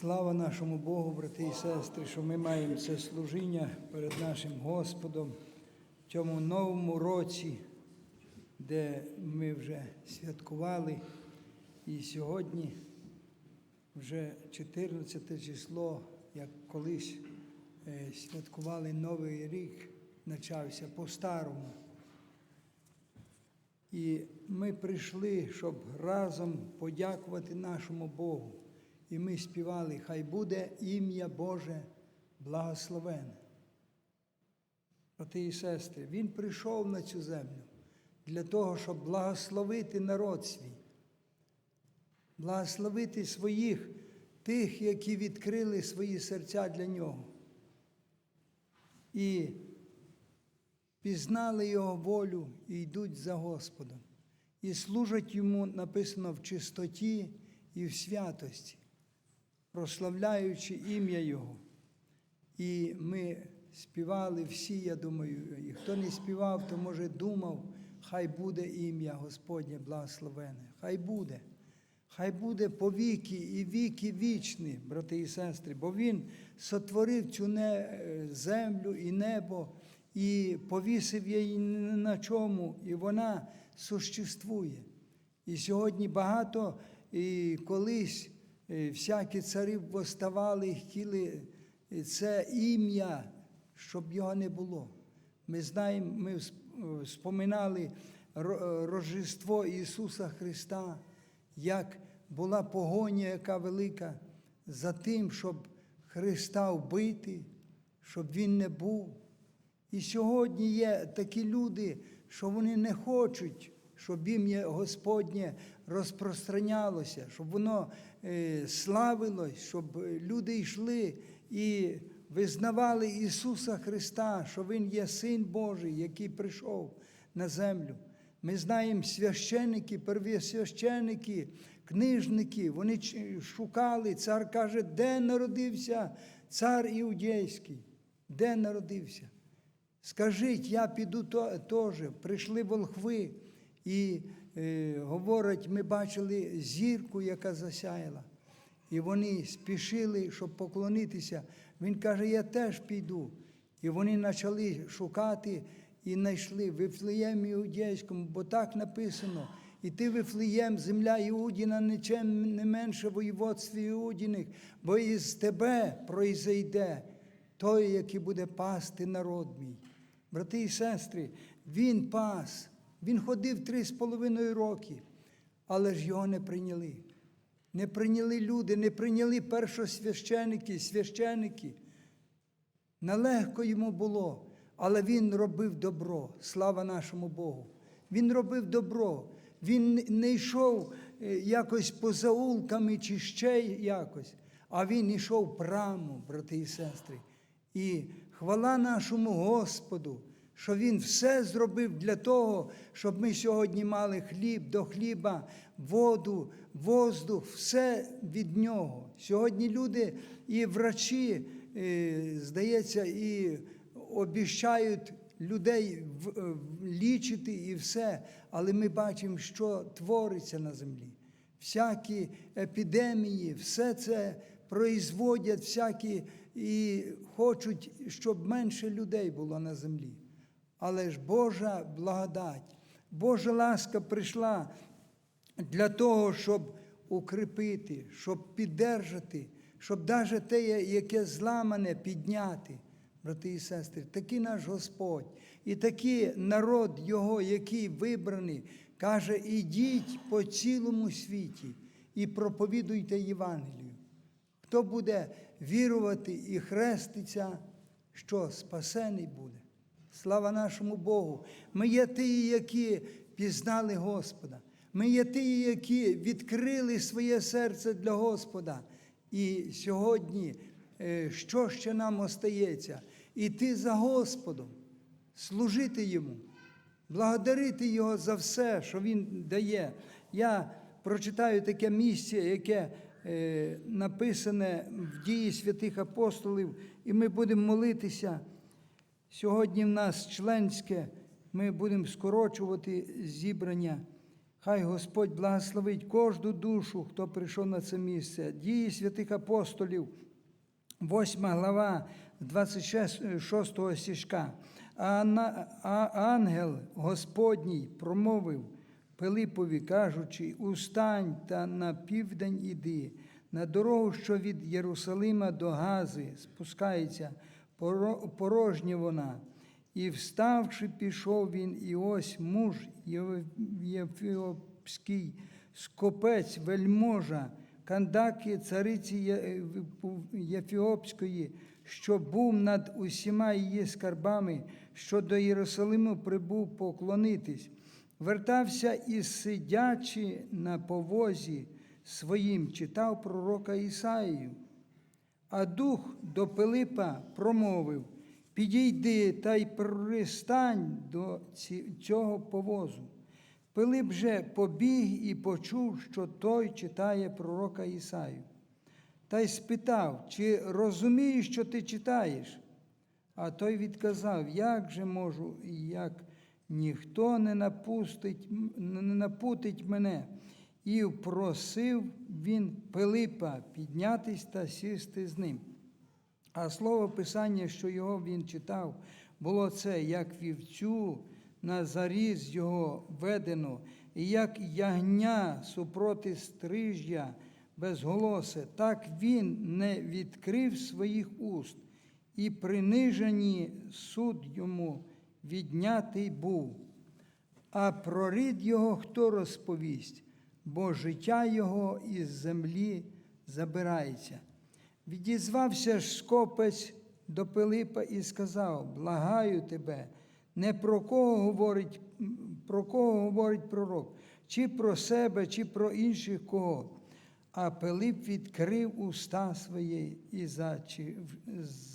Слава нашому Богу, брати і сестри, що ми маємо це служіння перед нашим Господом в цьому новому році, де ми вже святкували. І сьогодні вже 14 число, як колись е, святкували Новий рік, почався по-старому. І ми прийшли, щоб разом подякувати нашому Богу. І ми співали, хай буде ім'я Боже благословене. Брати і сестри, Він прийшов на цю землю для того, щоб благословити народ свій, благословити своїх тих, які відкрили свої серця для нього. І пізнали Його волю і йдуть за Господом. І служать йому написано в чистоті і в святості, прославляючи ім'я Його. І ми співали всі, я думаю, і хто не співав, то може думав, хай буде ім'я Господнє благословене, хай буде. Хай буде по віки і віки вічні, брати і сестри, бо Він сотворив цю не- землю і небо і повісив її на чому, і вона существує. І сьогодні багато і колись е, всякі царі восставали і хотіли е, це ім'я, щоб його не було. Ми знаємо, ми споминали ро- Рождество Ісуса Христа, як була погоня, яка велика за тим, щоб Христа вбити, щоб Він не був. І сьогодні є такі люди, що вони не хочуть, щоб ім'я Господнє розпространялося, щоб воно е, славилось, щоб люди йшли і визнавали Ісуса Христа, що Він є Син Божий, який прийшов на землю. Ми знаємо священники, первосвященики, книжники, вони шукали, цар каже, де народився цар іудейський, де народився. Скажіть, я піду теж. Прийшли волхви і е, говорять, ми бачили зірку, яка засяяла. І вони спішили, щоб поклонитися. Він каже, я теж піду. І вони почали шукати і знайшли в Вифлеємі Іудейському, бо так написано. І ти Вифлеєм, земля Іудіна, нічим не менше воєводстві Іудіних, бо із тебе произойде той, який буде пасти народ мій. Брати і сестри, він пас, він ходив три з половиною роки, але ж його не прийняли. Не прийняли люди, не прийняли першосвященики, священики. Нелегко йому було, але він робив добро. Слава нашому Богу. Він робив добро. Він не йшов е, якось по заулками чи ще якось, а він йшов прямо, брати і сестри. І хвала нашому Господу, що Він все зробив для того, щоб ми сьогодні мали хліб до хліба, воду, воздух, все від нього. Сьогодні люди і врачі, е, здається, і обіщають людей е, лічити і все, але ми бачимо, що твориться на землі. Всякі епідемії, все це производять всякі і хочуть, щоб менше людей було на землі. Але ж Божа благодать, Божа ласка прийшла для того, щоб укріпити, щоб піддержати, щоб навіть те, яке зламане, підняти. Брати і сестри, такий наш Господь, і такий народ Його, який вибраний, каже: ідіть по цілому світі і проповідуйте Євангелію. Хто буде вірувати і хреститься, що спасений буде. Слава нашому Богу! Ми є ті, які пізнали Господа. Ми є ті, які відкрили своє серце для Господа. І сьогодні, е, що ще нам остається? Іти за Господом, служити Йому, благодарити Його за все, що Він дає. Я прочитаю таке місце, яке е, написане в дії святих апостолів, і ми будемо молитися. Сьогодні в нас членське, ми будемо скорочувати зібрання. Хай Господь благословить кожну душу, хто прийшов на це місце. Дії святих апостолів, 8 глава, 26 стишка. А, ангел Господній промовив Пилипові, кажучи: Устань та на південь іди, на дорогу, що від Єрусалима до Гази спускається, порожня вона. І вставши, пішов він, і ось муж Єфіопський, скопець, вельможа, кандаки цариці Єфіопської, що був над усіма її скарбами, що до Єрусалиму прибув поклонитись, вертався і сидячи на повозі своїм, читав пророка Ісаїю. А дух до Пилипа промовив: Підійди та й пристань до цього повозу. Пилип же побіг і почув, що той читає пророка Ісаю. Та й спитав, чи розумієш, що ти читаєш? А той відказав, як же можу, як ніхто не напустить, не напутить мене. І просив він Пилипа піднятись та сісти з ним. А слово Писання, що його він читав, було це, як вівцю на заріз його ведено, і як ягня супроти стрижя безголосе, так він не відкрив своїх уст, і принижені суд йому віднятий був. А про рід його хто розповість, бо життя його із землі забирається. Відізвався ж скопець до Пилипа і сказав: Благаю тебе, не про кого говорить, про кого говорить пророк, чи про себе, чи про інших кого. А Пилип відкрив уста свої і,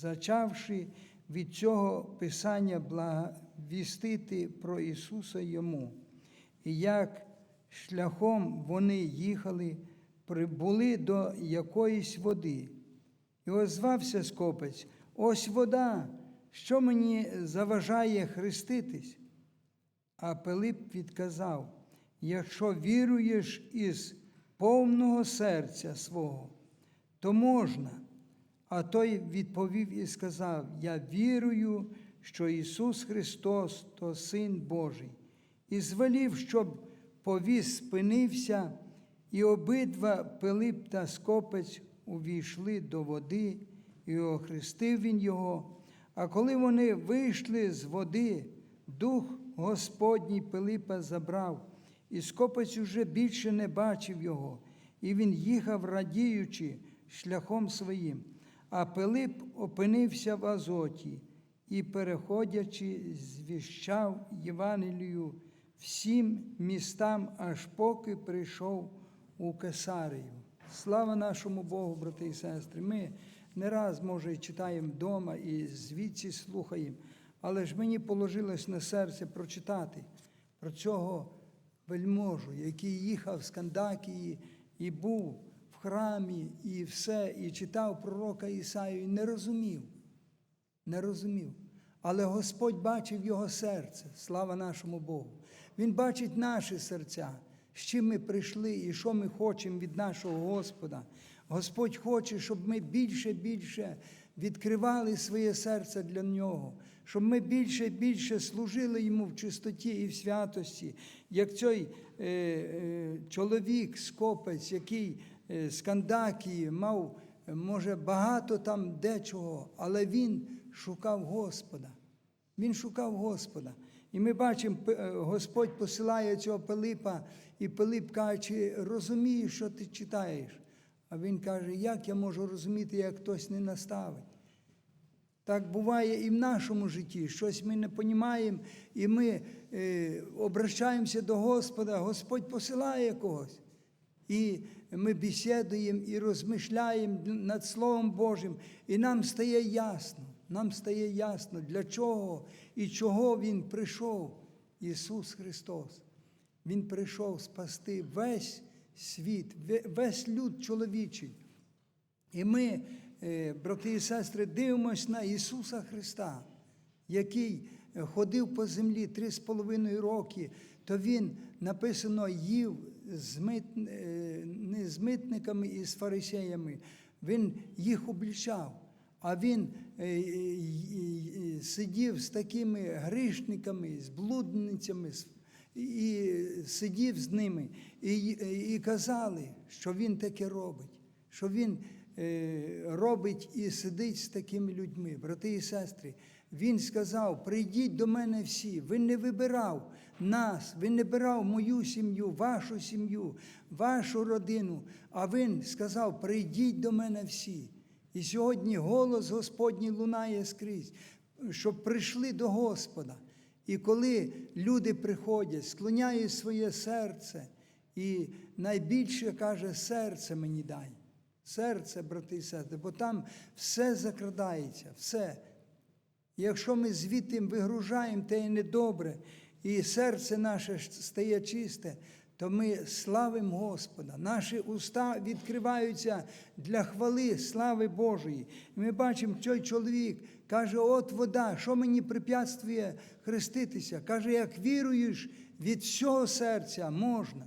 зачавши від цього Писання благовістити про Ісуса йому. І як шляхом вони їхали, прибули до якоїсь води. І озвався скопець: ось вода, що мені заважає хреститись? А Пилип відказав: якщо віруєш із повного серця свого, то можна. А той відповів і сказав: Я вірую, що Ісус Христос то Син Божий, і звелів, щоб повіз спинився, і обидва Пилип та Скопець увійшли до води, і охрестив він його. А коли вони вийшли з води, дух Господній Пилипа забрав, і Скопець уже більше не бачив його, і він їхав, радіючи шляхом своїм. А Пилип опинився в Азоті і, переходячи, звіщав Євангелію всім містам, аж поки прийшов у Кесарію. Слава нашому Богу, брати і сестри! Ми не раз, може, і читаємо вдома і звідси слухаємо, але ж мені положилось на серце прочитати про цього вельможу, який їхав з Кандакії і був в храмі, і все, і читав пророка Ісаю, і не розумів, не розумів. Але Господь бачив його серце, слава нашому Богу. Він бачить наші серця, з чим ми прийшли і що ми хочемо від нашого Господа. Господь хоче, щоб ми більше більше відкривали своє серце для нього, щоб ми більше більше служили йому в чистоті і в святості, як цей е, е, чоловік, скопець, який е, з Кандакії мав, е, може, багато там дечого, але він шукав Господа. Він шукав Господа. І ми бачимо, е, Господь посилає цього Пилипа, і Пилип каже, розумієш, що ти читаєш? А він каже, як я можу розуміти, як хтось не наставить? Так буває і в нашому житті. Щось ми не розуміємо, і ми е, обращаємося до Господа, Господь посилає когось. І ми бесідуємо і розмишляємо над Словом Божим, і нам стає ясно, нам стає ясно, для чого і чого Він прийшов, Ісус Христос. Він прийшов спасти весь світ, весь люд чоловічий. І ми, е, брати і сестри, дивимося на Ісуса Христа, який е, ходив по землі три з половиною роки, то він написано їв з мит, е, не з митниками і з фарисеями. Він їх облічав. А він е, е, е, сидів з такими грішниками, з блудницями, і сидів з ними, і, і казали, що він таке робить, що він робить і сидить з такими людьми, брати і сестри. Він сказав: прийдіть до мене всі. Він не вибирав нас, він не вибирав мою сім'ю, вашу сім'ю, вашу родину. А він сказав: прийдіть до мене всі. І сьогодні голос Господній лунає скрізь, щоб прийшли до Господа. І коли люди приходять, склоняють своє серце, і найбільше каже, серце мені дай. Серце, брати і сестри, бо там все закрадається, все. Якщо ми звідти вигружаємо те і недобре, і серце наше стає чисте, то ми славимо Господа. Наші уста відкриваються для хвали, слави Божої. І ми бачимо, той чоловік каже: от вода, що мені препятствує хреститися? Каже, як віруєш від всього серця можна.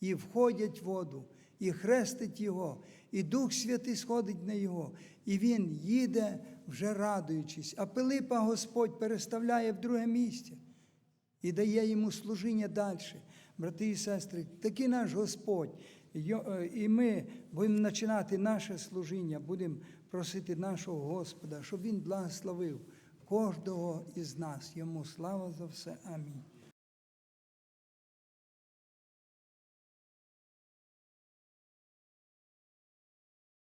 І входять в воду, і хрестить його, і Дух Святий сходить на його, і він їде вже радуючись. А Пилипа Господь переставляє в друге місце і дає йому служіння далі. Брати і сестри, такий наш Господь. Е, І ми будемо починати наше служіння, будемо просити нашого Господа, щоб Він благословив кожного із нас. Йому слава за все. Амінь.